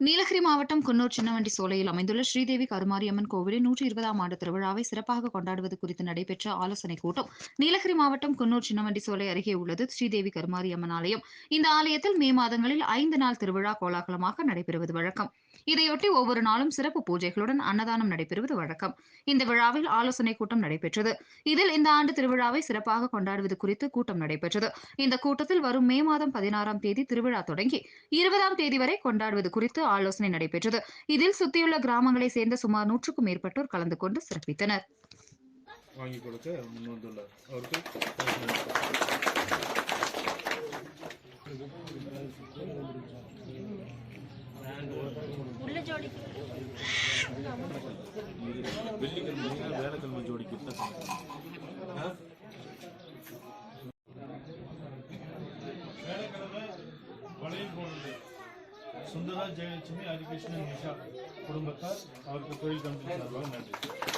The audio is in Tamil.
நீலகிரி மாவட்டம் குன்னூர் சின்னவண்டி சோலையில் அமைந்துள்ள ஸ்ரீதேவி கருமாரியம்மன் கோவிலின் நூற்றி இருபதாம் ஆண்டு திருவிழாவை சிறப்பாக கொண்டாடுவது குறித்து நடைபெற்ற ஆலோசனைக் கூட்டம் நீலகிரி மாவட்டம் குன்னூர் சின்னவண்டி சோலை அருகே உள்ளது. ஸ்ரீதேவி கருமாரியம்மன் ஆலயம். இந்த ஆலயத்தில் மே மாதங்களில் ஐந்து நாள் திருவிழா கோலாகலமாக நடைபெறுவது வழக்கம். இதையொட்டி ஒவ்வொரு நாளும் சிறப்பு பூஜைகளுடன் அன்னதானம் நடைபெறுவது வழக்கம். இந்த விழாவில் ஆலோசனைக் கூட்டம் நடைபெற்றது. இதில் இந்த ஆண்டு திருவிழாவை சிறப்பாக கொண்டாடுவது குறித்து கூட்டம் நடைபெற்றது. இந்த கூட்டத்தில் வரும் மே மாதம் பதினாறாம் தேதி திருவிழா தொடங்கி இருபதாம் தேதி வரை கொண்டாடுவது குறித்து ஆலோசனை நடைபெற்றது. இதில் சுத்தியுள்ள கிராமங்களைச் சேர்ந்த சுமார் நூற்றுக்கும் மேற்பட்டோர் கலந்து கொண்டு சிறப்பித்தனர். வாங்கி கொடுக்க முன் வந்துள்ளார். அவருக்கு வெள்ளிக்கிழமை வேலைக்கிழமை ஜோடிக்கு வேலைக்கிழமை வளையல் போடுறது ಸುಂದರ ಜಯಲಕ್ಷ್ಮಿ ಹರಿಕೃಷ್ಣ ನಿಶಾ ಕುಟುಂಬಕ್ಕ ಅವ್ರಿಗೆ ಕೋರಿಕೊಂಡು ನನ್ರಿ